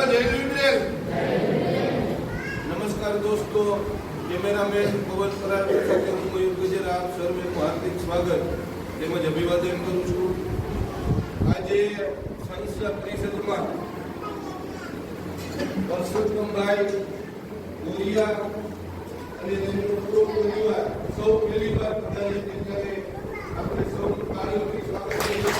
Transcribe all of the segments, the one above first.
બોલો જય ભીમરેલ નમસ્કાર દોસ્તો કેમેરામેન પવન પરાગ સાથે હું મયુર ગજેરા આપ સર્વેનું હાર્દિક સ્વાગત તેમજ અભિવાદન કરું છું. આજે સંસદ પરિષદમાં પરસોત્તમભાઈ ગોરિયા અને તેમનો પૂરો પરિવાર સૌ પહેલી વાર પધારી ત્યારે આપણે સૌ કાર્યોથી સ્વાગત કરીએ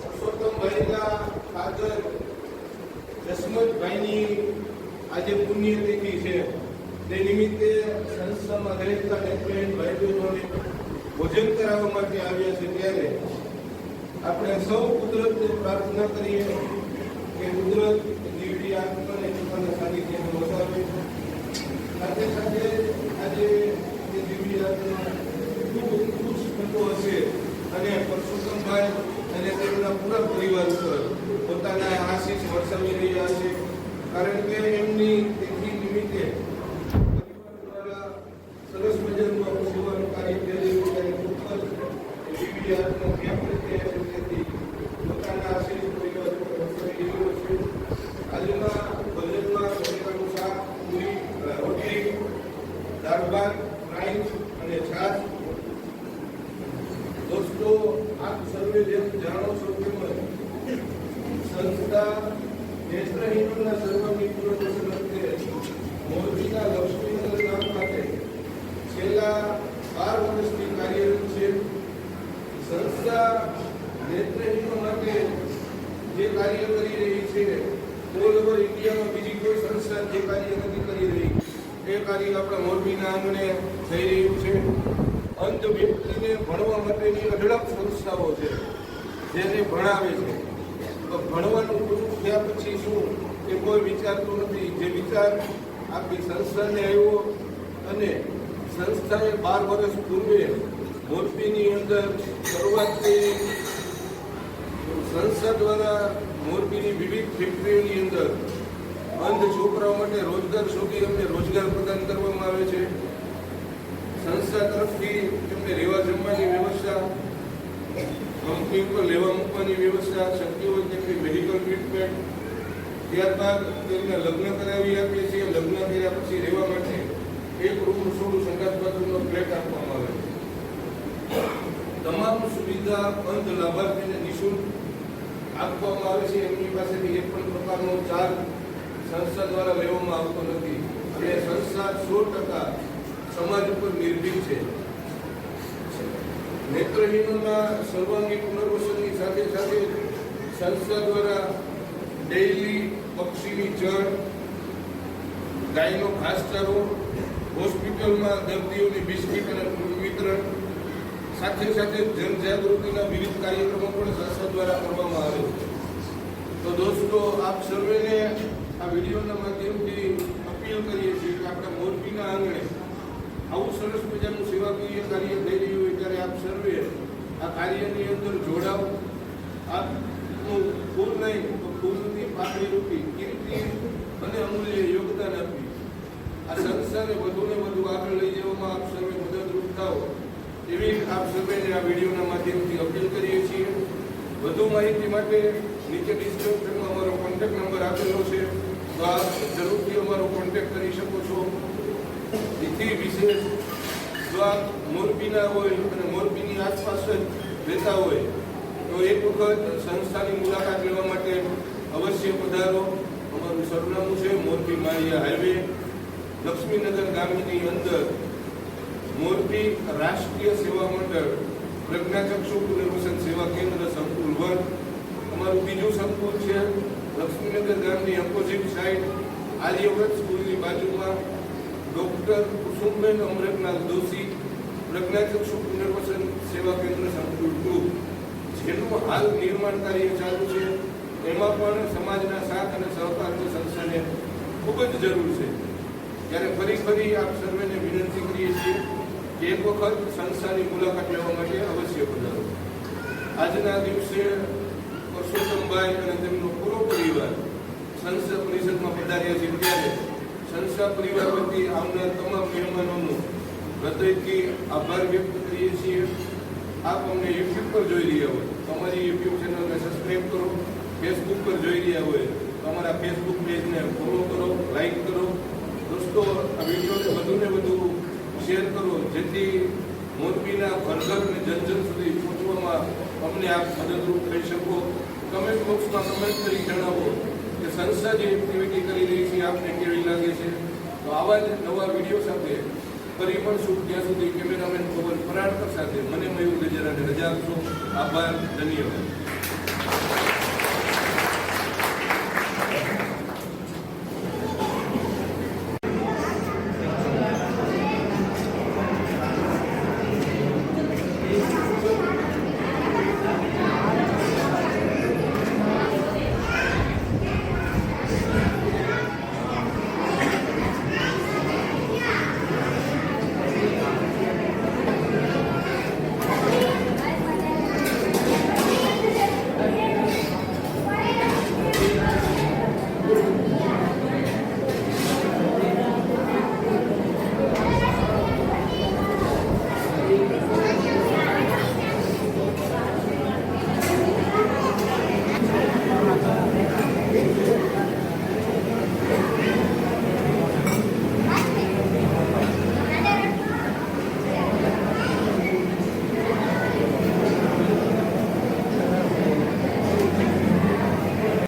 પરસોત્તમભાઈના ફાધર જસમતભાઈની આજે પુણ્યતિથિ છે. તે નિમિત્તે સંસ્થામાં રહેતા નેત્રહીન ભાઈ બહેનોને ભોજન કરાવવા માટે આવ્યા છે ત્યારે આપણે સૌ કુદરતને પ્રાર્થના કરીએ કે કુદરત દીવડી આત્માને પોતાના સાનિધ્યમાં વસાવે સાથે સાથે આજે એ દીવડી આત્મા ખૂબ ખુશ થતો હશે અને પરસોત્તમભાઈ અને તેમના પૂરા પરિવાર ઉપર પોતાના આશીષ વરસાવી રહ્યા છે કારણ કે એમની તિથિ નિમિત્તે પરિવાર દ્વારા સરસ મજાનું સેવાનું કાર્ય થઈ રહ્યું છે અને ખૂબ જ દીવડી આત્મા ત્યાં પ્રત્યે પ્રત્યેથી પોતાના આશીષ પરિવાર ઉપર વરસાવી રહ્યો છે આજના ભોજનમાં બટેકાનું શાક પૂરી રોટલી દાળ ભાત રાઈસ અને છાશ દોસ્તો આપ સર્વે જેમ જાણો છો તેમ સંસ્થા નેત્રહીનોના સર્વ પુનર્વસન ઓવર બીજી કોઈ સંસ્થા જે કાર્ય નથી કરી રહી, એ કાર્ય આપણા મોરબીના આંગણે થઈ રહ્યું છે. અંધ વ્યક્તિને ભણવા માટેની અઢળક સંસ્થાઓ છે, જેને ભણાવે છે. તો ભણવાનું પૂરું થયા પછી શું? એ કોઈ વિચારતું નથી. જે વિચાર આપણી સંસ્થાને આવ્યો અને સંસ્થાએ બાર વર્ષ પૂર્વે મોરબીની અંદર શરૂઆતથી સંસ્થા દ્વારા મોરબીની વિવિધ ફેક્ટરીઓની અંદર અંધ છોકરાઓ માટે રોજગાર શોધી અમને રોજગાર પ્રદાન કરવામાં આવે છે. સંસ્થા તરફથી તેમને રહેવા જમવાની વ્યવસ્થા, કંપની ઉપર લેવા મૂકવાની વ્યવસ્થા શક્ય હોય તેટલી મેડિકલ ટ્રીટમેન્ટ ત્યારબાદ તેમને લગ્ન કરાવી આપીએ છીએ. લગ્ન કર્યા પછી રહેવા માટે એક રૂમ રસોડું સંગાત ફ્લેટ આપવામાં આવે છે. તમામ સુવિધા અંધ લાભાર્થીને નિઃશુલ્ક આપવામાં આવે છે. એમની પાસેથી એક પણ પ્રકારનો ચાર્જ સંસ્થા દ્વારા લેવામાં આવતો નથી. અને સંસ્થા સો ટકા સમાજ ઉપર નિર્ભીક છે. નેત્રહીનોના સર્વાંગી પુનર્વસનની સાથે સાથે સંસ્થા દ્વારા ડેઇલી પક્ષીની જળ ગાયનો ઘાસચારો હોસ્પિટલમાં દર્દીઓની બિસ્કીટ અને વિતરણ, સાથે સાથે જનજાગૃતિના વિવિધ કાર્યક્રમો પણ સંસ્થા દ્વારા કરવામાં આવે છે. તો દોસ્તો, આપ સર્વેને આ વિડીયોના માધ્યમથી અપીલ કરીએ છીએ કે આપણા મોરબીના આંગણે આવું સરસ મજાનું સેવાકીય કાર્ય થઈ રહ્યું હોય ત્યારે આપ સર્વે આ કાર્યની અંદર જોડાવ આપનું ફૂલ નહીં તો ફૂલની પાકડી રૂપી કીર્તિ અને અમૂલ્ય યોગદાન આપી આ સંસ્થાને વધુને વધુ આગળ લઈ જવામાં આપ સર્વે મદદરૂપ થાઓ. એવી આપ સર્વેને આ વિડીયોના માધ્યમથી અપીલ કરીએ છીએ. વધુ માહિતી માટે નીચે ડિસ્ક્રિપ્શનમાં અમારો કોન્ટેક્ટ નંબર આપેલો છે. આપ જરૂરથી અમારો કોન્ટેક્ટ કરી શકો છો. એથી વિશેષ જો આપ મોરબીના હોય અને મોરબીની આસપાસ જ રહેતા હોય, તો એક વખત સંસ્થાની મુલાકાત લેવા માટે અવશ્ય પધારો. અમારું સરનામું છે મોરબી માળિયા હાઈવે, લક્ષ્મીનગર ગામની અંદર. મોરબી રાષ્ટ્રીય સેવા મંડળ, પ્રજ્ઞાચક્ષુ પુનર્વસન સેવા કેન્દ્ર સંકુલ વન. અમારું બીજું સંકુલ છે લક્ષ્મીનગર ગામની ઓપોઝિટ સાઈડ આર્યવ્રત સ્કૂલની બાજુમાં ડોક્ટર કુસુમબેન અમરતનાથ દોશી, પ્રજ્ઞાચક્ષુ પુનર્વસન સેવા કેન્દ્ર સંકુલ ટુ જેનું હાલ નિર્માણ કાર્ય ચાલુ છે. એમાં પણ સમાજના સાથ અને સહકારની સંસ્થાને ખૂબ જ જરૂર છે. ત્યારે ફરી ફરી આપ સર્વેને વિનંતી કરીએ છીએ કે એક વખત સંસ્થાની મુલાકાત લેવા માટે અવશ્ય પધારો. આજના દિવસે પરસોત્તમભાઈ અને તેમનો પૂરો પરિવાર સંસ્થા પરિષદમાં પધાર્યા છે ત્યારે સંસ્થા પરિવાર વતી આવનાર તમામ મહેમાનોનો હૃદયથી આભાર વ્યક્ત કરીએ છીએ. આપ અમને યુટ્યુબ પર જોઈ રહ્યા હોય તમારી યુટ્યુબ ચેનલને સબસ્ક્રાઈબ કરો ફેસબુક પર જોઈ રહ્યા હોય તમારા ફેસબુક પેજને ફોલો કરો લાઈક કરો. દોસ્તો, આ વિડીયોને વધુને વધુ શેર કરો, જેથી મોરબીના ઘર જનજન સુધી પહોંચવામાં અમને આપ મદદરૂપ થઈ શકો. કમેન્ટ બોક્સમાં કમેન્ટ કરી જણાવો. કે એક્ટિવિટી કરી રહી છે, આપને કેવી લાગે છે? તો આવા જ નવા વીડિયો સાથે ફરી મળશું. ત્યાં સુધી કેમેરામેન પવન ફરાડકર સાથે મને મયુર ગજરાને રજા આપશો. આભાર, ધન્યવાદ.